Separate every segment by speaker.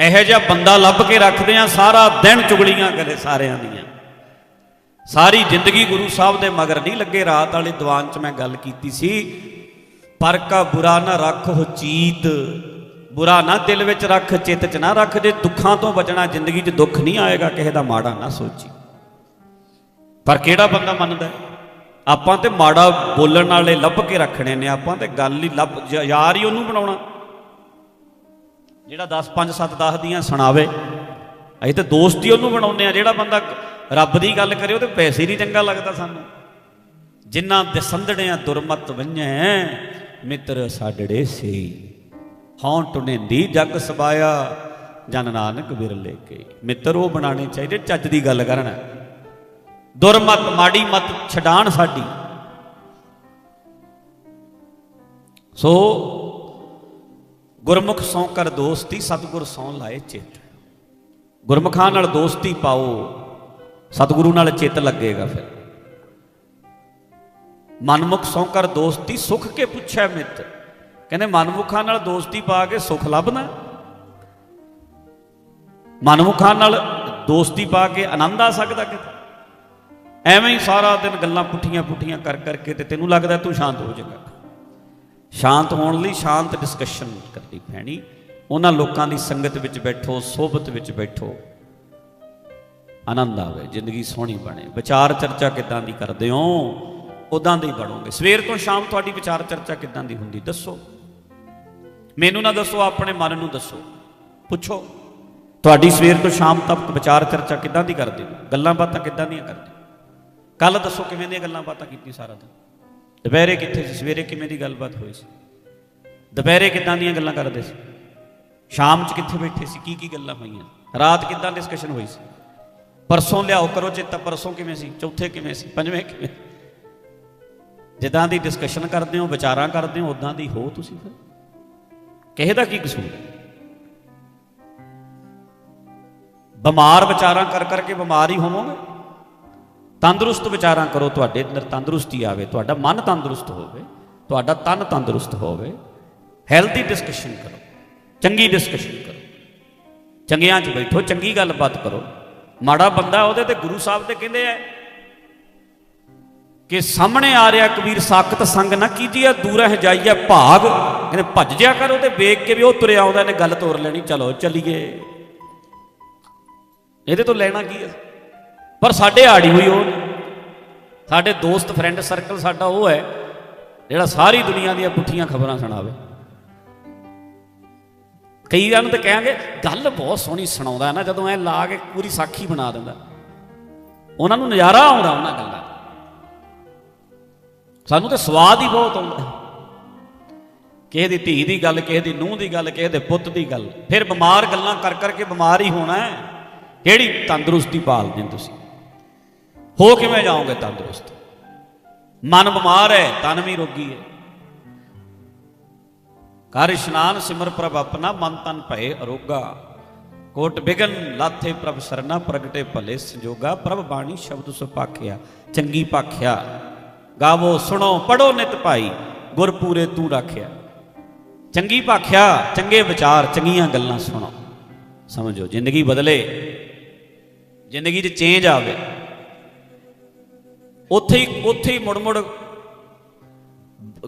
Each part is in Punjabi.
Speaker 1: ਇਹੋ ਜਿਹਾ ਬੰਦਾ ਲੱਭ ਕੇ ਰੱਖਦੇ ਆ, ਸਾਰਾ ਦਿਨ ਚੁਗਲੀਆਂ ਕਰੇ ਸਾਰਿਆਂ ਦੀਆਂ। ਸਾਰੀ ਜ਼ਿੰਦਗੀ ਗੁਰੂ ਸਾਹਿਬ ਦੇ ਮਗਰ ਨਹੀਂ ਲੱਗੇ, ਰਾਤ ਵਾਲੇ ਦੀਵਾਨ 'ਚ ਮੈਂ ਗੱਲ ਕੀਤੀ ਸੀ, ਪਰ ਕਾ ਬੁਰਾ ਨਾ ਰੱਖ ਹੋ ਚੀਤ, ਬੁਰਾ ਨਾ ਦਿਲ ਵਿੱਚ ਰੱਖ, ਚਿੱਤ 'ਚ ਨਾ ਰੱਖ, ਜੇ ਦੁੱਖਾਂ ਤੋਂ ਬਚਣਾ, ਜ਼ਿੰਦਗੀ 'ਚ ਦੁੱਖ ਨਹੀਂ ਆਏਗਾ, ਕਿਸੇ ਦਾ ਮਾੜਾ ਨਾ ਸੋਚੀ। ਪਰ ਕਿਹੜਾ ਬੰਦਾ ਮੰਨਦਾ? ਆਪਾਂ ਤੇ ਮਾੜਾ ਬੋਲਣ ਵਾਲੇ ਲੱਭ ਕੇ ਰੱਖਣੇ ਨੇ, ਆਪਾਂ ਤੇ ਗੱਲ ਹੀ ਲੱਭ, ਯਾਰ ਹੀ ਉਹਨੂੰ ਬਣਾਉਣਾ। ਜਿਹੜਾ 10 5 7 10 ਦੀਆਂ ਸੁਣਾਵੇ। ਅਸੀਂ ਤੇ ਦੋਸਤ ਹੀ ਉਹਨੂੰ ਬਣਾਉਂਦੇ ਆ ਜਿਹੜਾ ਬੰਦਾ ਰੱਬ ਦੀ ਗੱਲ ਕਰੇ ਉਹ ਤੇ ਪੈਸੇ ਹੀ ਨਹੀਂ ਚੰਗਾ ਲੱਗਦਾ ਸਾਨੂੰ। ਜਿਨ੍ਹਾਂ ਦੇ ਸੰਧੜਿਆਂ ਦੁਰਮਤ ਵੰਝੈ ਮਿੱਤਰ ਸਾਡੜੇ ਸੇ। ਹੌਂ ਟੁਨੇਂਦੀ ਜੱਗ ਸਬਾਇਆ, ਜਨ ਨਾਨਕ ਬਿਰਲੇ ਕੇ ਮਿੱਤਰ ਉਹ ਬਣਾਣੇ ਚਾਹੀਦੇ, ਚੱਜ ਦੀ ਗੱਲ ਕਰਨ। ਦੁਰਮਤ, ਮਾੜੀ ਮਤ ਛਡਾਣ ਸਾਡੀ। ਸੋ ਗੁਰਮੁਖ ਸੌ ਕਰ ਦੋਸਤੀ, ਸਤਿਗੁਰ ਸੌ ਲਾਏ ਚਿੱਤ। ਗੁਰਮੁਖਾਂ ਨਾਲ ਦੋਸਤੀ ਪਾਓ, ਸਤਿਗੁਰੂ ਨਾਲ ਚਿੱਤ ਲੱਗੇਗਾ ਫਿਰ। ਮਨਮੁਖ ਸੌ ਕਰ ਦੋਸਤੀ, ਸੁਖ ਕੇ ਪੁੱਛਿਆ ਮਿੱਤ। ਕਹਿੰਦੇ ਮਨਮੁਖਾਂ ਨਾਲ ਦੋਸਤੀ ਪਾ ਕੇ ਸੁਖ ਲੱਭਣਾ। ਮਨਮੁਖਾਂ ਨਾਲ ਦੋਸਤੀ ਪਾ ਕੇ ਆਨੰਦ ਆ ਸਕਦਾ ਕਿਤੇ। ਐਵੇਂ ਹੀ ਸਾਰਾ ਦਿਨ ਗੱਲਾਂ ਪੁੱਠੀਆਂ ਪੁੱਠੀਆਂ ਕਰ ਕਰਕੇ ਤੇ ਤੈਨੂੰ ਲੱਗਦਾ ਤੂੰ ਸ਼ਾਂਤ ਹੋ ਜਾਏਗਾ। ਸ਼ਾਂਤ ਹੋਣ ਲਈ ਸ਼ਾਂਤ ਡਿਸਕਸ਼ਨ ਕਰਨੀ ਪੈਣੀ। ਉਹਨਾਂ ਲੋਕਾਂ ਦੀ ਸੰਗਤ ਵਿੱਚ ਬੈਠੋ, ਸੋਭਤ ਵਿੱਚ ਬੈਠੋ। ਆਨੰਦ ਆਵੇ, ਜ਼ਿੰਦਗੀ ਸੋਹਣੀ ਬਣੇ। ਵਿਚਾਰ ਚਰਚਾ ਕਿੱਦਾਂ ਦੀ ਕਰਦੇ ਹੋ? ਉਦਾਂ ਦੇ ਹੀ ਬਣੋਗੇ। ਸਵੇਰ ਤੋਂ ਸ਼ਾਮ ਤੁਹਾਡੀ ਵਿਚਾਰ ਚਰਚਾ ਕਿੱਦਾਂ ਦੀ ਹੁੰਦੀ? ਦੱਸੋ। ਮੈਨੂੰ ਨਾ ਦੱਸੋ, ਆਪਣੇ ਮਨ ਨੂੰ ਦੱਸੋ। ਪੁੱਛੋ। ਤੁਹਾਡੀ ਸਵੇਰ ਤੋਂ ਸ਼ਾਮ ਤੱਕ ਵਿਚਾਰ ਚਰਚਾ ਕਿੱਦਾਂ ਦੀ ਕਰਦੇ ਹੋ? ਗੱਲਾਂ ਬਾਤਾਂ ਕਿੱਦਾਂ ਦੀਆਂ ਕਰਦੇ ਕੱਲ ਦੱਸੋ ਕਿਵੇਂ ਦੀਆਂ ਗੱਲਾਂ ਬਾਤਾਂ ਕੀਤੀ ਸਾਰਾ ਦਿਨ? ਦੁਪਹਿਰੇ ਕਿੱਥੇ ਸੀ? ਸਵੇਰੇ ਕਿਵੇਂ ਦੀ ਗੱਲਬਾਤ ਹੋਈ ਸੀ? ਦੁਪਹਿਰੇ ਕਿੱਦਾਂ ਦੀਆਂ ਗੱਲਾਂ ਕਰਦੇ ਸੀ? ਸ਼ਾਮ 'ਚ ਕਿੱਥੇ ਬੈਠੇ ਸੀ? ਕੀ ਕੀ ਗੱਲਾਂ ਹੋਈਆਂ? ਰਾਤ ਕਿੱਦਾਂ ਡਿਸਕਸ਼ਨ ਹੋਈ ਸੀ? ਪਰਸੋਂ ਲਿਆਓ, ਕਰੋ ਚੇਤਾ, ਪਰਸੋਂ ਕਿਵੇਂ ਸੀ? ਚੌਥੇ ਕਿਵੇਂ ਸੀ? ਪੰਜਵੇਂ ਕਿਵੇਂ? ਜਿੱਦਾਂ ਦੀ ਡਿਸਕਸ਼ਨ ਕਰਦੇ ਹੋ, ਵਿਚਾਰਾਂ ਕਰਦੇ ਹੋ ਉਦਾਂ ਦੀ ਹੋ ਤੁਸੀਂ ਫਿਰ? ਕਿਸੇ ਦਾ ਕੀ ਕਸੂਰ? ਬਿਮਾਰ ਵਿਚਾਰਾਂ ਕਰ ਕਰਕੇ ਬਿਮਾਰ ਹੀ ਹੋਵੋਗੇ? ਤੰਦਰੁਸਤ ਵਿਚਾਰਾਂ ਕਰੋ, ਤੁਹਾਡੇ ਅੰਦਰ ਤੰਦਰੁਸਤੀ ਆਵੇ, ਤੁਹਾਡਾ ਮਨ ਤੰਦਰੁਸਤ ਹੋਵੇ, ਤੁਹਾਡਾ ਤਨ ਤੰਦਰੁਸਤ ਹੋਵੇ। ਹੈਲਦੀ ਡਿਸਕਸ਼ਨ ਕਰੋ, ਚੰਗੀ ਡਿਸਕਸ਼ਨ ਕਰੋ। ਚੰਗਿਆਂ 'ਚ ਬੈਠੋ, ਚੰਗੀ ਗੱਲਬਾਤ ਕਰੋ। ਮਾੜਾ ਬੰਦਾ ਉਹਦੇ ਤੇ ਗੁਰੂ ਸਾਹਿਬ ਤੇ ਕਹਿੰਦੇ ਐ ਕਿ ਸਾਹਮਣੇ ਆ ਰਿਹਾ ਕਬੀਰ, ਸਾਖਤ ਸੰਗ ਨਾ ਕੀਜੀਏ, ਦੂਰਹਿ ਜਾਈਏ ਭਾਗ। ਕਹਿੰਦੇ ਭੱਜ ਜਿਆ ਕਰੋ ਤੇ ਵੇਖ ਕੇ ਵੀ ਉਹ ਤੁਰਿਆ ਆਉਂਦਾ ਨੇ ਗੱਲ ਤੋਰ ਲੈਣੀ, ਚਲੋ, ਚੱਲੀਏ। ਇਹਦੇ ਤੋਂ ਲੈਣਾ ਕੀ ਹੈ ਪਰ ਸਾਡੇ ਆੜੀ ਹੋਈ ਉਹ ਨਹੀਂ। ਸਾਡੇ ਦੋਸਤ ਫਰੈਂਡ ਸਰਕਲ ਸਾਡਾ ਉਹ ਹੈ, ਜਿਹੜਾ ਸਾਰੀ ਦੁਨੀਆ ਦੀਆਂ ਪੁੱਠੀਆਂ ਖਬਰਾਂ ਸੁਣਾਵੇ। ਕਈ ਨੂੰ ਤਾਂ ਕਹਾਂਗੇ, ਗੱਲ ਬਹੁਤ ਸੋਹਣੀ ਸੁਣਾਉਂਦਾ ਨਾ, ਜਦੋਂ ਐ ਲਾ ਕੇ ਪੂਰੀ ਸਾਖੀ ਬਣਾ ਦਿੰਦਾ। ਉਹਨਾਂ ਨੂੰ ਨਜ਼ਾਰਾ ਆਉਂਦਾ ਉਹਨਾਂ ਗੱਲਾਂ ਦਾ। ਸਾਨੂੰ ਤਾਂ ਸਵਾਦ ਹੀ ਬਹੁਤ ਆਉਂਦਾ। ਕਿਸੇ ਦੀ ਧੀ ਦੀ ਗੱਲ, ਕਿਸੇ ਦੀ ਨੂੰਹ ਦੀ ਗੱਲ, ਕਿਸੇ ਦੇ ਪੁੱਤ ਦੀ ਗੱਲ, ਫਿਰ ਬਿਮਾਰ ਗੱਲਾਂ ਕਰ ਕਰਕੇ ਬਿਮਾਰ ਹੀ ਹੋਣਾ ਹੈ। ਕਿਹੜੀ ਤੰਦਰੁਸਤੀ ਪਾਲਦੇ ਹੋ ਤੁਸੀਂ? ਹੋ ਕਿਵੇਂ ਜਾਓਗੇ ਤੰਦਰੁਸਤ ਮਨ ਬਿਮਾਰ ਹੈ ਤਨ ਵੀ ਰੋਗੀ ਹੈ ਕਰ ਇਸ਼ਨਾਨ ਸਿਮਰ ਪ੍ਰਭ ਆਪਣਾ ਮਨ ਤਨ ਭਏ ਅਰੋਗਾ ਕੋਟ ਬਿਗਨ ਲਾਥੇ ਪ੍ਰਭ ਸਰਨਾ ਪ੍ਰਗਟੇ ਭਲੇ ਸੰਜੋਗਾ ਪ੍ਰਭ ਬਾਣੀ ਸ਼ਬਦ ਸੁਪਾਖਿਆ ਚੰਗੀ ਪਾਖਿਆ ਗਾਵੋ ਸੁਣੋ ਪੜੋ ਨਿਤ ਭਾਈ ਗੁਰ ਪੂਰੇ ਤੂੰ ਰਾਖਿਆ ਚੰਗੀ ਭਾਖਿਆ ਚੰਗੇ ਵਿਚਾਰ ਚੰਗੀਆਂ ਗੱਲਾਂ ਸੁਣੋ ਸਮਝੋ ਜ਼ਿੰਦਗੀ ਬਦਲੇ ਜ਼ਿੰਦਗੀ 'ਚ ਚੇਂਜ ਆਵੇ ਉੱਥੇ ਹੀ ਉੱਥੇ ਹੀ ਮੁੜ ਮੁੜ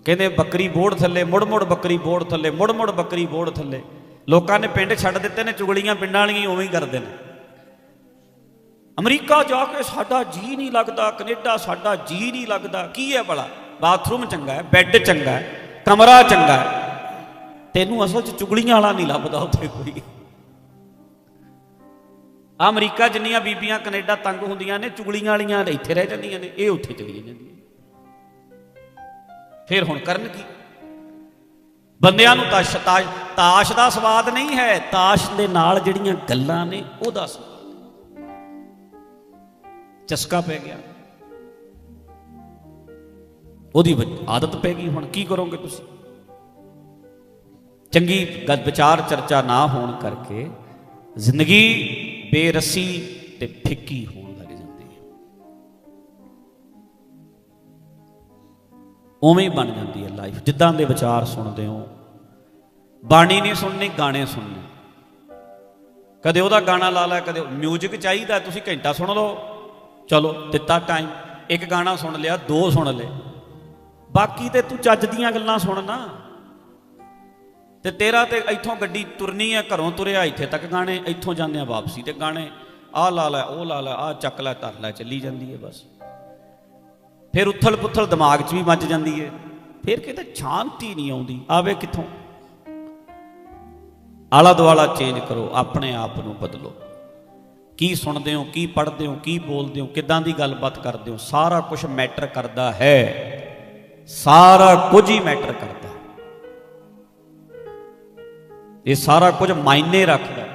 Speaker 1: ਕਹਿੰਦੇ ਬੱਕਰੀ ਬੋੜ ਥੱਲੇ ਮੁੜ ਮੁੜ ਬੱਕਰੀ ਬੋੜ ਥੱਲੇ ਮੁੜ ਮੁੜ ਬੱਕਰੀ ਬੋੜ ਥੱਲੇ। ਲੋਕਾਂ ਨੇ ਪਿੰਡ ਛੱਡ ਦਿੱਤੇ ਨੇ, ਚੁਗਲੀਆਂ ਪਿੰਡਾਂ ਵਾਲੀਆਂ ਉਵੇਂ ਹੀ ਕਰਦੇ ਨੇ। ਅਮਰੀਕਾ ਜਾ ਕੇ ਸਾਡਾ ਜੀ ਨਹੀਂ ਲੱਗਦਾ, ਕੈਨੇਡਾ ਸਾਡਾ ਜੀ ਨਹੀਂ ਲੱਗਦਾ, ਕੀ ਹੈ ਭਲਾ? ਬਾਥਰੂਮ ਚੰਗਾ ਹੈ, ਬੈੱਡ ਚੰਗਾ ਹੈ, ਕਮਰਾ ਚੰਗਾ ਹੈ। ਤੈਨੂੰ ਅਸਲ 'ਚ ਚੁਗਲੀਆਂ ਵਾਲਾ ਨਹੀਂ ਲੱਭਦਾ ਉੱਥੇ ਕੋਈ। ਅਮਰੀਕਾ ਜਿੰਨੀਆਂ ਬੀਬੀਆਂ ਕੈਨੇਡਾ ਤੰਗ ਹੁੰਦੀਆਂ ਨੇ, ਚੁਗਲੀਆਂ ਵਾਲੀਆਂ ਇੱਥੇ ਰਹਿ ਜਾਂਦੀਆਂ ਨੇ, ਇਹ ਉੱਥੇ ਚਲੀ ਜਾਂਦੀਆਂ ਫਿਰ ਹੁਣ ਕਰਨ ਕੀ? ਬੰਦਿਆਂ ਨੂੰ ਤਾਸ਼ ਤਾਸ਼ ਤਾਸ਼ ਦਾ ਸਵਾਦ ਨਹੀਂ ਹੈ, ਤਾਸ਼ ਦੇ ਨਾਲ ਜਿਹੜੀਆਂ ਗੱਲਾਂ ਨੇ, ਉਹਦਾ ਸਵਾਦ ਚਸਕਾ ਪੈ ਗਿਆ। ਉਹਦੀ ਆਦਤ ਪੈ ਗਈ ਹੁਣ, ਕੀ ਕਰੋਗੇ ਤੁਸੀਂ? ਚੰਗੀ ਗੱਲ, ਵਿਚਾਰ, ਚਰਚਾ ਨਾ ਹੋਣ ਕਰਕੇ ਜ਼ਿੰਦਗੀ ਬੇਰਸੀ ਤੇ ਫਿੱਕੀ ਹੋਣ ਲੱਗ ਜਾਂਦੀ ਹੈ। ਉਵੇਂ ਬਣ ਜਾਂਦੀ ਹੈ ਲਾਈਫ ਜਿੱਦਾਂ ਦੇ ਵਿਚਾਰ ਸੁਣਦੇ ਹੋ, ਬਾਣੀ ਨਹੀਂ ਸੁਣਨੀ, ਗਾਣੇ ਸੁਣਨੇ। ਕਦੇ ਉਹਦਾ ਗਾਣਾ ਲਾ ਲੈ, ਕਦੇ ਮਿਊਜ਼ਿਕ ਚਾਹੀਦਾ, ਤੁਸੀਂ ਘੰਟਾ ਸੁਣ ਲਓ। ਚਲੋ, ਦਿੱਤਾ ਟਾਈਮ ਇੱਕ ਗਾਣਾ ਸੁਣ ਲਿਆ, ਦੋ ਸੁਣ ਲਏ। ਬਾਕੀ ਤੇ ਤੂੰ ਚੱਜ ਦੀਆਂ ਗੱਲਾਂ ਸੁਣ ਨਾ। ਤੇ ਤੇਰਾ ਤੇ ਇੱਥੋਂ ਗੱਡੀ ਤੁਰਨੀ ਹੈ ਘਰੋਂ ਤੁਰਿਆ, ਇੱਥੇ ਤੱਕ ਗਾਣੇ, ਇੱਥੋਂ ਜਾਂਦੇ ਆ ਵਾਪਸੀ ਤੇ ਗਾਣੇ। ਆਹ ਲਾ ਲੈ, ਉਹ ਲਾ ਲੈ ਆਹ ਚੱਕ ਲੈ, ਧਰ ਲੈ, ਚੱਲੀ ਜਾਂਦੀ ਹੈ ਬਸ। ਫਿਰ ਉਥਲ ਪੁਥਲ ਦਿਮਾਗ 'ਚ ਵੀ ਮੱਚ ਜਾਂਦੀ ਹੈ ਫਿਰ ਕਿਤੇ ਸ਼ਾਂਤੀ ਨਹੀਂ ਆਉਂਦੀ। ਆਵੇ ਕਿੱਥੋਂ? ਆਲਾ ਦੁਆਲਾ ਚੇਂਜ ਕਰੋ, ਆਪਣੇ ਆਪ ਨੂੰ ਬਦਲੋ। ਕੀ ਸੁਣਦੇ ਹੋ, ਕੀ ਪੜ੍ਹਦੇ ਹੋ, ਕੀ ਬੋਲਦੇ ਹੋ, ਕਿੱਦਾਂ ਦੀ ਗੱਲਬਾਤ ਕਰਦੇ ਹੋ, ਸਾਰਾ ਕੁਝ ਮੈਟਰ ਕਰਦਾ ਹੈ। ਸਾਰਾ ਕੁਝ ਹੀ ਮੈਟਰ ਕਰਦਾ ਇਹ ਸਾਰਾ ਕੁਝ ਮਾਇਨੇ ਰੱਖਦਾ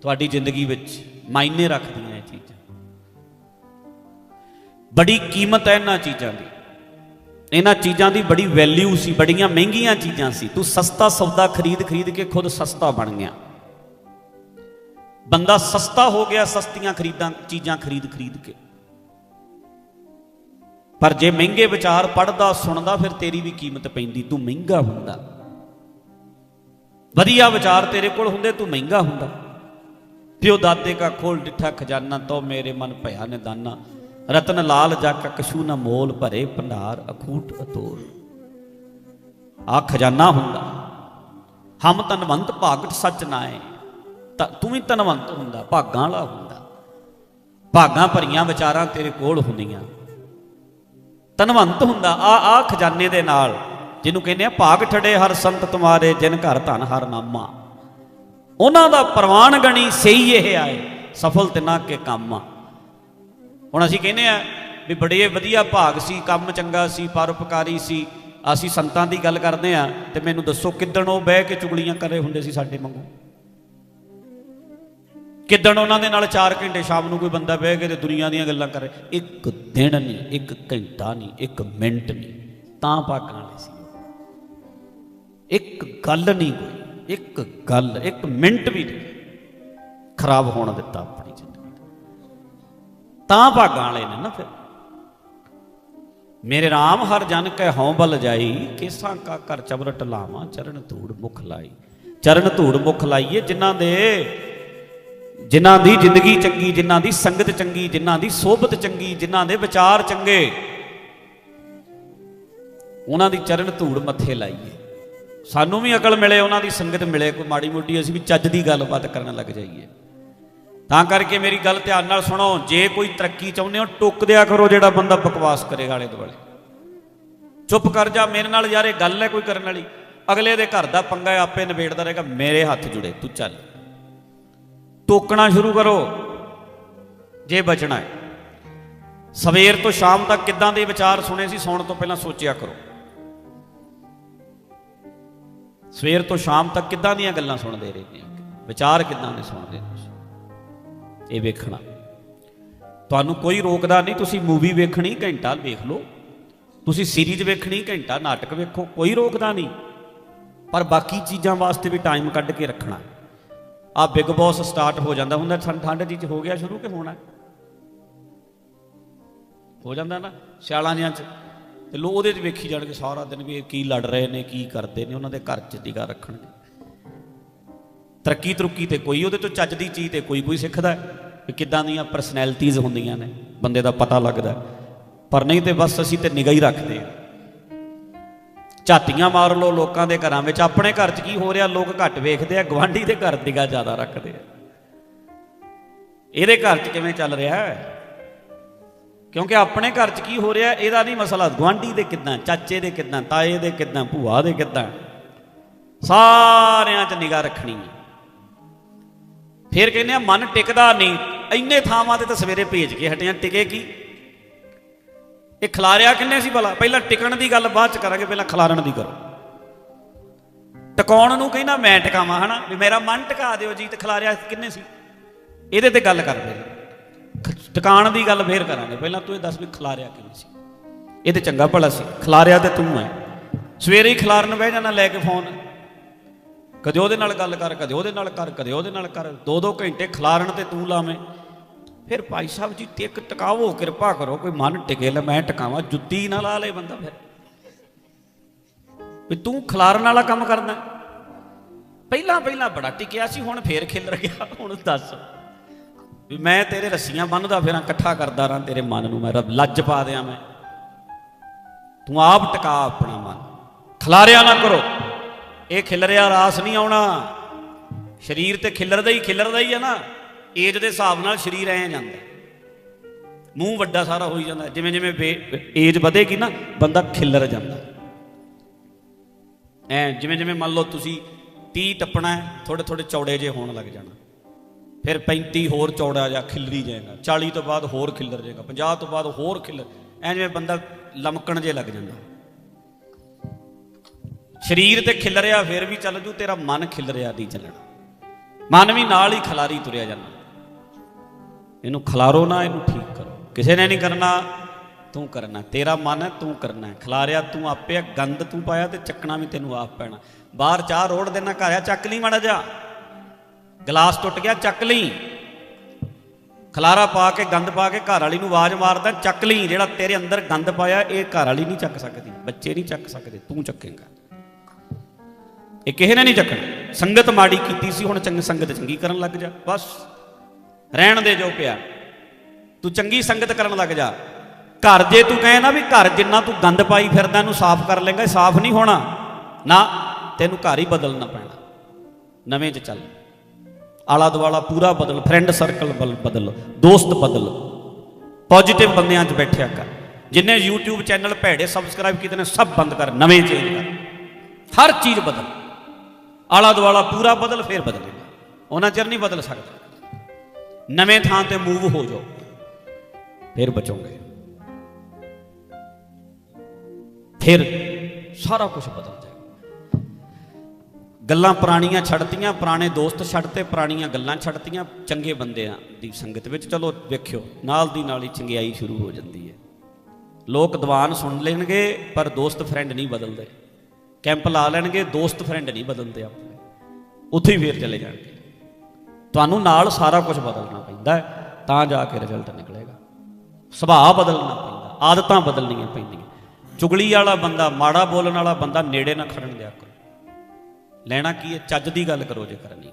Speaker 1: ਤੁਹਾਡੀ ਜ਼ਿੰਦਗੀ ਵਿੱਚ ਮਾਇਨੇ ਰੱਖਦੀਆਂ ਇਹ ਚੀਜ਼ਾਂ। ਬੜੀ ਕੀਮਤ ਹੈ ਇਹਨਾਂ ਚੀਜ਼ਾਂ ਦੀ। ਇਹਨਾਂ ਚੀਜ਼ਾਂ ਦੀ ਬੜੀ ਵੈਲਿਊ ਸੀ, ਬੜੀਆਂ ਮਹਿੰਗੀਆਂ ਚੀਜ਼ਾਂ ਸੀ। ਤੂੰ ਸਸਤਾ ਸੌਦਾ ਖਰੀਦ ਖਰੀਦ ਕੇ ਖੁਦ ਸਸਤਾ ਬਣ ਗਿਆ। ਬੰਦਾ ਸਸਤਾ ਹੋ ਗਿਆ ਸਸਤੀਆਂ ਖਰੀਦਾਂ, ਚੀਜ਼ਾਂ ਖਰੀਦ ਖਰੀਦ ਕੇ। ਪਰ ਜੇ ਮਹਿੰਗੇ ਵਿਚਾਰ ਪੜਦਾ ਸੁਣਦਾ, ਫਿਰ ਤੇਰੀ ਵੀ ਕੀਮਤ ਪੈਂਦੀ। ਤੂੰ ਮਹਿੰਗਾ ਹੁੰਦਾ। ਵਧੀਆ ਵਿਚਾਰ ਤੇਰੇ ਕੋਲ ਹੁੰਦੇ, ਤੂੰ ਮਹਿੰਗਾ ਹੁੰਦਾ। ਪਿਓ ਦਾਦੇ ਕਾ ਖੋਲ ਡਿੱਠਾ ਖਜ਼ਾਨਾ, ਤੋ ਮੇਰੇ ਮਨ ਭਇਆ ਨੇ ਦਾਨਾ ਰਤਨ ਲਾਲ ਜੱਕ ਕਸ਼ੂ ਨਾ ਮੋਲ ਭਰੇ ਭੰਡਾਰ, ਅਖੂਟ ਅਤੋਲ। ਆ ਖਜ਼ਾਨਾ ਹੁੰਦਾ। ਹਮ ਤਨਵੰਤ ਭਾਗਟ ਸੱਚ ਨਾਏ। ਤਾਂ ਤੂੰ ਵੀ ਤਨਵੰਤ ਹੁੰਦਾ, ਭਾਗਾਂ ਵਾਲਾ ਹੁੰਦਾ। ਭਾਗਾਂ ਭਰੀਆਂ ਵਿਚਾਰਾਂ ਤੇਰੇ ਕੋਲ ਹੁੰਦੀਆਂ। ਤਨਵੰਤ ਹੁੰਦਾ, ਆ ਆ ਖਜ਼ਾਨੇ ਦੇ ਨਾਲ। ਜਿਹਨੂੰ ਕਹਿੰਦੇ ਆ, ਭਾਗ ਠੜੇ ਹਰ ਸੰਤ ਤੁਮਾਰੇ, ਜਿਨ ਘਰ ਧਨ ਹਰ ਨਾਮਾ। ਉਹਨਾਂ ਦਾ ਪ੍ਰਵਾਨ ਗਣੀ ਸਹੀ ਇਹ ਆਏ, ਸਫਲ ਤਿਨਾ ਕੇ ਕੰਮ। ਆ ਹੁਣ ਅਸੀਂ ਕਹਿੰਦੇ ਆ ਵੀ ਬੜੇ ਵਧੀਆ ਭਾਗ ਸੀ, ਕੰਮ ਚੰਗਾ ਸੀ ਪਰਉਪਕਾਰੀ ਸੀ। ਅਸੀਂ ਸੰਤਾਂ ਦੀ ਗੱਲ ਕਰਦੇ ਆ ਤੇ ਮੈਨੂੰ ਦੱਸੋ ਕਿੱਦਣ ਉਹ ਬਹਿ ਕੇ ਚੁਗਲੀਆਂ ਕਰ ਰਹੇ ਹੁੰਦੇ ਸੀ ਸਾਡੇ ਵਾਂਗੂ? ਕਿੱਦਣ ਉਹਨਾਂ ਦੇ ਨਾਲ 4 ਘੰਟੇ ਸ਼ਾਮ ਨੂੰ ਕੋਈ ਬੰਦਾ ਬਹਿ ਕੇ ਤੇ ਦੁਨੀਆ ਦੀਆਂ ਗੱਲਾਂ ਕਰੇ? ਇੱਕ ਦਿਨ ਨਹੀਂ, ਇੱਕ ਘੰਟਾ ਨਹੀਂ, ਇੱਕ ਮਿੰਟ ਨਹੀਂ। ਤਾਂ ਭਾਗਾਂ ਵਾਲੇ ਸੀ। ਇੱਕ ਗੱਲ ਨਹੀਂ ਕੋਈ ਇੱਕ ਗੱਲ, ਇੱਕ ਮਿੰਟ ਵੀ ਨਹੀਂ ਖਰਾਬ ਹੋਣ ਦਿੱਤਾ ਆਪਣੀ ਜ਼ਿੰਦਗੀ ਤਾਂ ਭਾਗਾਂ ਵਾਲੇ ਨੇ ਨਾ ਫਿਰ। ਮੇਰੇ RAM ਹਰ ਜਨ ਕੈ ਹਉ ਬਲ ਜਾਈ, ਕੇਸਾਂ ਕਾ ਕਰ ਚਬਰਟ ਲਾਵਾਂ, ਚਰਨ ਧੂੜ ਮੁਖ ਲਾਈ। ਚਰਨ ਧੂੜ ਮੁਖ ਲਾਈਏ ਜਿਨ੍ਹਾਂ ਦੇ, ਜਿਨ੍ਹਾਂ ਦੀ ਜ਼ਿੰਦਗੀ ਚੰਗੀ, ਜਿਨ੍ਹਾਂ ਦੀ ਸੰਗਤ ਚੰਗੀ, ਜਿਨ੍ਹਾਂ ਦੀ ਸੋਭਤ ਚੰਗੀ, ਜਿਨ੍ਹਾਂ ਦੇ ਵਿਚਾਰ ਚੰਗੇ, ਉਹਨਾਂ ਦੀ ਚਰਨ ਧੂੜ ਮੱਥੇ ਲਾਈਏ। ਸਾਨੂੰ ਵੀ ਅਕਲ ਮਿਲੇ, ਉਹਨਾਂ ਦੀ ਸੰਗਤ ਮਿਲੇ, ਕੋਈ ਮਾੜੀ ਮੋਟੀ ਅਸੀਂ ਵੀ ਚੱਜ ਦੀ ਗੱਲਬਾਤ ਕਰਨ ਲੱਗ ਜਾਈਏ। ਤਾਂ ਕਰਕੇ ਮੇਰੀ ਗੱਲ ਧਿਆਨ ਨਾਲ ਸੁਣੋ, ਜੇ ਕੋਈ ਤਰੱਕੀ ਚਾਹੁੰਦੇ ਹੋ, ਟੁੱਕ ਦਿਆ ਕਰੋ ਜਿਹੜਾ ਬੰਦਾ ਬਕਵਾਸ ਕਰੇ ਆਲੇ ਦੁਆਲੇ। ਚੁੱਪ ਕਰ ਜਾ, ਮੇਰੇ ਨਾਲ ਯਾਰ, ਇਹ ਗੱਲ ਹੈ ਕੋਈ ਕਰਨ ਵਾਲੀ। ਅਗਲੇ ਦੇ ਘਰ ਦਾ ਪੰਗਾ ਆਪੇ ਨਿਬੇੜਦਾ ਰਹੇਗਾ, ਮੇਰੇ ਹੱਥ ਜੁੜੇ, ਤੂੰ ਚੱਲ। ਟੋਕਣਾ ਸ਼ੁਰੂ ਕਰੋ, ਜੇ ਬਚਣਾ ਹੈ। ਸਵੇਰ ਤੋਂ ਸ਼ਾਮ ਤੱਕ ਕਿੱਦਾਂ ਦੇ ਵਿਚਾਰ ਸੁਣੇ ਸੀ, ਸੌਣ ਤੋਂ ਪਹਿਲਾਂ ਸੋਚਿਆ ਕਰੋ। ਸਵੇਰ ਤੋਂ ਸ਼ਾਮ ਤੱਕ ਕਿੱਦਾਂ ਦੀਆਂ ਗੱਲਾਂ ਸੁਣਦੇ ਰਹੇ ਹੋ ਵਿਚਾਰ ਕਿੱਦਾਂ ਦੇ ਸੁਣਦੇ ਤੁਸੀਂ? ਇਹ ਵੇਖਣਾ। ਤੁਹਾਨੂੰ ਕੋਈ ਰੋਕਦਾ ਨਹੀਂ, ਤੁਸੀਂ ਮੂਵੀ ਵੇਖਣੀ, ਘੰਟਾ ਵੇਖ ਲਓ। ਤੁਸੀਂ ਸੀਰੀਜ਼ ਵੇਖਣੀ, ਘੰਟਾ ਨਾਟਕ ਵੇਖੋ, ਕੋਈ ਰੋਕਦਾ ਨਹੀਂ। ਪਰ ਬਾਕੀ ਚੀਜ਼ਾਂ ਵਾਸਤੇ ਵੀ ਟਾਈਮ ਕੱਢ ਕੇ ਰੱਖਣਾ। ਆ ਬਿਗ ਬੌਸ ਸਟਾਰਟ ਹੋ ਜਾਂਦਾ ਹੁੰਦਾ ਠੰਡ ਠੰਡ ਜੀ ਚ ਹੋ ਗਿਆ ਸ਼ੁਰੂ ਕਿ ਹੋਣਾ? ਹੋ ਜਾਂਦਾ ਨਾ, ਸਿਆਲਾਂ ਜਿਆਂ ਚ। ਤੇ ਲੋ ਉਹਦੇ ਚ ਵੇਖੀ ਜਾਣਗੇ ਸਾਰਾ ਦਿਨ ਵੀ ਇਹ ਕੀ ਲੜ ਰਹੇ ਨੇ, ਕੀ ਕਰਦੇ ਨੇ, ਉਹਨਾਂ ਦੇ ਘਰ ਚ ਨਿਗਾਹ ਰੱਖਣਗੇ ਤਰੱਕੀ ਤਰੁੱਕੀ ਤੇ ਕੋਈ, ਉਹਦੇ ਤੋਂ ਚੱਜ ਦੀ ਚੀਜ਼ ਤੇ ਕੋਈ ਕੋਈ ਸਿੱਖਦਾ ਹੈ ਕਿ ਕਿੱਦਾਂ ਦੀਆਂ ਪਰਸਨੈਲਿਟੀਆਂ ਹੁੰਦੀਆਂ ਨੇ, ਬੰਦੇ ਦਾ ਪਤਾ ਲੱਗਦਾ ਪਰ ਨਹੀਂ ਤੇ ਬਸ ਅਸੀਂ ਤੇ ਨਿਗਾ ਹੀ ਰੱਖਦੇ ਹਾਂ। ਝਾਤੀਆਂ ਮਾਰ ਲਓ ਲੋਕਾਂ ਦੇ ਘਰਾਂ ਵਿੱਚ, ਆਪਣੇ ਘਰ 'ਚ ਕੀ ਹੋ ਰਿਹਾ, ਲੋਕ ਘੱਟ ਵੇਖਦੇ ਆ ਗਵਾਂਢੀ ਦੇ ਘਰ ਨਿਗਾਹ ਜ਼ਿਆਦਾ ਰੱਖਦੇ ਆ। ਇਹਦੇ ਘਰ 'ਚ ਕਿਵੇਂ ਚੱਲ ਰਿਹਾ ਹੈ? ਕਿਉਂਕਿ ਆਪਣੇ ਘਰ 'ਚ ਕੀ ਹੋ ਰਿਹਾ, ਇਹਦਾ ਨਹੀਂ ਮਸਲਾ ਗਵਾਂਢੀ ਦੇ ਕਿੱਦਾਂ, ਚਾਚੇ ਦੇ ਕਿੱਦਾਂ, ਤਾਏ ਦੇ ਕਿੱਦਾਂ, ਭੂਆ ਦੇ ਕਿੱਦਾਂ। ਸਾਰਿਆਂ 'ਚ ਨਿਗਾਹ ਰੱਖਣੀ ਹੈ। ਫਿਰ ਕਹਿੰਦੇ ਆ, ਮਨ ਟਿਕਦਾ ਨਹੀਂ। ਇੰਨੇ ਥਾਵਾਂ ਤੇ ਤਾਂ ਸਵੇਰੇ ਭੇਜ ਕੇ ਹਟਿਆ ਟਿਕੇ ਕੀ? ਇਹ ਖਲਾਰਿਆ ਕਿੰਨੇ ਸੀ ਭਲਾ? ਪਹਿਲਾਂ ਟਿਕਣ ਦੀ ਗੱਲ ਬਾਅਦ ਚ ਕਰਾਂਗੇ, ਪਹਿਲਾਂ ਖਿਲਾਰਨ ਦੀ ਕਰੋ। ਟਿਕਾਉਣ ਨੂੰ ਕਹਿੰਦਾ, ਮੈਂ ਟਿਕਾਵਾਂ, ਹਨਾ? ਵੀ ਮੇਰਾ ਮਨ ਟਿਕਾ ਦਿਓ ਜੀ ਤੇ ਖਿਲਾਰਿਆ ਕਿੰਨੇ ਸੀ? ਇਹਦੇ ਤੇ ਗੱਲ ਕਰਦੇ ਟਿਕਾਣ ਦੀ ਗੱਲ ਫੇਰ ਕਰਾਂਗੇ। ਪਹਿਲਾਂ ਤੂੰ ਇਹ ਦੱਸ ਵੀ ਖਿਲਾਰਿਆ ਕਿਵੇਂ ਸੀ? ਇਹ ਤੇ ਚੰਗਾ ਭਲਾ ਸੀ। ਖਿਲਾਰਿਆ ਤੇ ਤੂੰ ਹੈ। ਸਵੇਰੇ ਹੀ ਖਿਲਾਰਨ ਬਹਿ ਜਾਣਾ, ਲੈ ਕੇ ਫੋਨ। ਕਦੇ ਉਹਦੇ ਨਾਲ ਗੱਲ ਕਰ, ਕਦੇ ਉਹਦੇ ਨਾਲ ਕਰ, ਕਦੇ ਉਹਦੇ ਨਾਲ ਕਰ। ਦੋ ਦੋ ਘੰਟੇ ਖਿਲਾਰਨ ਤੇ ਤੂੰ ਲਾਵੇਂ। ਫਿਰ ਭਾਈ ਸਾਹਿਬ ਜੀ, ਟਿਕ ਟਿਕਾਵੋ ਕਿਰਪਾ ਕਰੋ, ਕੋਈ ਮਨ ਟਿਕੇ ਲੈ, ਮੈਂ ਟਿਕਾਵਾਂ। ਜੁੱਤੀ ਨਾ ਲਾ ਲੇ ਬੰਦਾ ਫਿਰ। ਵੀ ਤੂੰ ਖਿਲਾਰਨ ਵਾਲਾ ਕੰਮ ਕਰਦਾ ਪਹਿਲਾਂ ਪਹਿਲਾਂ ਬੜਾ ਟਿਕਿਆ ਸੀ, ਹੁਣ ਫੇਰ ਖਿਲਰ ਗਿਆ। ਹੁਣ ਦੱਸ। ਵੀ ਮੈਂ ਤੇਰੇ ਰੱਸੀਆਂ ਬੰਨਦਾ ਫਿਰਾਂ, ਇਕੱਠਾ ਕਰਦਾ ਰਾਂ ਤੇਰੇ ਮਨ ਨੂੰ। ਮੈਂ ਰੱਬ, ਲੱਜ ਪਾ ਦਿਆਂ ਮੈਂ। ਤੂੰ ਆਪ ਟਿਕਾ ਆਪਣਾ ਮਨ। ਖਲਾਰਿਆ ਨਾ ਕਰੋ। ਇਹ ਖਿਲਰਿਆ ਰਾਸ ਨਹੀਂ ਆਉਣਾ। ਸਰੀਰ ਤੇ ਖਿਲਰਦਾ ਹੀ ਖਿਲਰਦਾ ਹੀ ਹੈ ਨਾ। ਏਜ ਦੇ ਹਿਸਾਬ ਨਾਲ ਸਰੀਰ ਐ ਜਾਂਦਾ। ਮੂੰਹ ਵੱਡਾ ਸਾਰਾ ਹੋਈ ਜਾਂਦਾ। ਜਿਵੇਂ ਜਿਵੇਂ ਏਜ ਵਧੇਗੀ ਨਾ, ਬੰਦਾ ਖਿਲਰ ਜਾਂਦਾ। ਐ, ਜਿਵੇਂ ਜਿਵੇਂ ਮੰਨ ਲਓ ਤੁਸੀਂ 30 ਟੱਪਣਾ ਥੋੜੇ ਥੋੜੇ ਚੌੜੇ ਜੇ ਹੋਣ ਲੱਗ ਜਾਣਾ। ਫਿਰ 35 ਹੋਰ ਚੌੜਾ ਜਾ ਖਿਲਰੀ ਜਾਏਗਾ 40 ਤੋਂ ਬਾਅਦ ਹੋਰ ਖਿਲਰ ਜਾਏਗਾ 50 ਤੋਂ ਬਾਅਦ ਹੋਰ ਖਿਲਰ, ਐ ਜਿਵੇਂ ਬੰਦਾ ਲਮਕਣ ਜੇ ਲੱਗ ਜਾਂਦਾ। ਸਰੀਰ ਤੇ ਖਿਲਰਿਆ ਫਿਰ ਵੀ ਚੱਲ ਜੂ, ਤੇਰਾ ਮਨ ਖਿਲਰਿਆ ਦੀ ਚੱਲਣਾ। ਮਨ ਵੀ ਨਾਲ ਹੀ ਖਲਾਰੀ ਤੁਰਿਆ ਜਾਂਦਾ। ਇਹਨੂੰ ਖਲਾਰੋ ਨਾ, ਇਹਨੂੰ ਠੀਕ ਕਰੋ। ਕਿਸੇ ਨੇ ਨਹੀਂ ਕਰਨਾ, ਤੂੰ ਕਰਨਾ। ਤੇਰਾ ਮਨ ਹੈ, ਤੂੰ ਕਰਨਾ ਹੈ। ਖਲਾਰਿਆ, ਤੂੰ ਆਪੇ ਗੰਦ ਤੂੰ ਪਾਇਆ ਤੇ ਚੱਕਣਾ ਵੀ ਤੈਨੂੰ ਆਪ ਪੈਣਾ। ਬਾਹਰ ਚਾਹ ਰੋੜ ਦੇਣਾ, ਘਰ ਆ, ਚੱਕ ਲਈ ਮਾੜਾ ਜਾ ਗਲਾਸ ਟੁੱਟ ਗਿਆ, ਚੱਕ ਲਈ। ਖਲਾਰਾ ਪਾ ਕੇ, ਗੰਦ ਪਾ ਕੇ ਘਰ ਵਾਲੀ ਨੂੰ ਆਵਾਜ਼ ਮਾਰਦਾ, ਚੱਕ ਲਈ। ਜਿਹੜਾ ਤੇਰੇ ਅੰਦਰ ਗੰਦ ਪਾਇਆ, ਇਹ ਘਰ ਵਾਲੀ ਨਹੀਂ ਚੱਕ ਸਕਦੀ। ਬੱਚੇ ਨਹੀਂ ਚੱਕ ਸਕਦੇ, ਤੂੰ ਚੱਕੇਂਗਾ। ਇਹ ਕਿਸੇ ਨੇ ਨਹੀਂ ਚੱਕਣਾ। ਸੰਗਤ ਮਾੜੀ ਕੀਤੀ ਸੀ, ਹੁਣ ਚੰਗੀ ਸੰਗਤ ਚੰਗੀ ਕਰਨ ਲੱਗ ਜਾ। ਬਸ, ਰਹਿਣ ਦੇ ਜੋ ਪਿਆ। ਤੂੰ ਚੰਗੀ ਸੰਗਤ ਕਰਨ ਲੱਗ ਜਾ। ਘਰ ਜੇ ਤੂੰ ਕਹੇ ਨਾ ਵੀ ਘਰ ਜਿੰਨਾ ਤੂੰ ਗੰਦ ਪਾਈ ਫਿਰਦਾ, ਇਹਨੂੰ ਸਾਫ਼ ਕਰ ਲੇਗਾ ਸਾਫ਼ ਨਹੀਂ ਹੋਣਾ। ਨਾ, ਤੈਨੂੰ ਘਰ ਹੀ ਬਦਲਣਾ ਪੈਣਾ। ਨਵੇਂ 'ਚ ਚੱਲ। ਆਲਾ ਦੁਆਲਾ ਪੂਰਾ ਬਦਲ ਫਰੈਂਡ ਸਰਕਲ ਬਦਲ ਦੋਸਤ ਬਦਲ ਪੋਜੀਟਿਵ ਬੰਦਿਆਂ 'ਚ ਬੈਠਿਆ ਕਰ ਜਿੰਨੇ YouTube ਚੈਨਲ ਭੈੜੇ ਸਬਸਕ੍ਰਾਈਬ ਕੀਤੇ ਨੇ ਸਭ ਬੰਦ ਕਰ ਨਵੇਂ ਚੇਂਜ ਕਰ ਹਰ ਚੀਜ਼ ਬਦਲ ਆਲਾ ਦੁਆਲਾ ਪੂਰਾ ਬਦਲ ਫੇਰ ਬਦਲੇਗਾ ਉਹਨਾਂ ਚਿਰ ਨਹੀਂ ਬਦਲ ਸਕਦਾ ਨਵੇਂ ਥਾਂ ਤੇ ਮੂਵ ਹੋ ਜਾਓ ਫਿਰ ਬਚੋਗੇ ਫਿਰ ਸਾਰਾ ਕੁਝ ਬਦਲ ਜਾਏਗਾ ਗੱਲਾਂ ਪੁਰਾਣੀਆਂ ਛੱਡਤੀਆਂ, ਪੁਰਾਣੇ ਦੋਸਤ ਛੱਡਤੇ, ਪੁਰਾਣੀਆਂ ਗੱਲਾਂ ਛੱਡਤੀਆਂ, ਚੰਗੇ ਬੰਦਿਆਂ ਦੀ ਸੰਗਤ ਵਿੱਚ। ਚਲੋ ਵੇਖਿਓ, ਨਾਲ ਦੀ ਨਾਲ ਹੀ ਚੰਗਿਆਈ ਸ਼ੁਰੂ ਹੋ ਜਾਂਦੀ ਹੈ। ਲੋਕ ਦੀਵਾਨ ਸੁਣ ਲੈਣਗੇ, ਪਰ ਦੋਸਤ ਫਰੈਂਡ ਨਹੀਂ ਬਦਲਦੇ। ਕੈਂਪ ਲਾ ਲੈਣਗੇ, ਦੋਸਤ ਫਰੈਂਡ ਨਹੀਂ ਬਦਲਦੇ ਆਪਣੇ। ਉੱਥੇ ਹੀ ਫੇਰ ਚਲੇ ਜਾਣਗੇ। ਤੁਹਾਨੂੰ ਨਾਲ ਸਾਰਾ ਕੁਝ ਬਦਲਣਾ ਪੈਂਦਾ ਹੈ, ਤਾਂ ਜਾ ਕੇ ਰਿਜ਼ਲਟ ਨਿਕਲੇਗਾ। ਸੁਭਾਅ ਬਦਲਣਾ ਪੈਂਦਾ, ਆਦਤਾਂ ਬਦਲਣੀਆਂ ਪੈਂਦੀਆਂ। ਚੁਗਲੀ ਵਾਲਾ ਬੰਦਾ, ਮਾੜਾ ਬੋਲਣ ਵਾਲਾ ਬੰਦਾ ਨੇੜੇ ਨਾ ਖੜਨ ਦਿਆ ਕਰੋ। ਲੈਣਾ ਕੀ ਹੈ? ਚੱਜ ਦੀ ਗੱਲ ਕਰੋ ਜੇ ਕਰਨੀ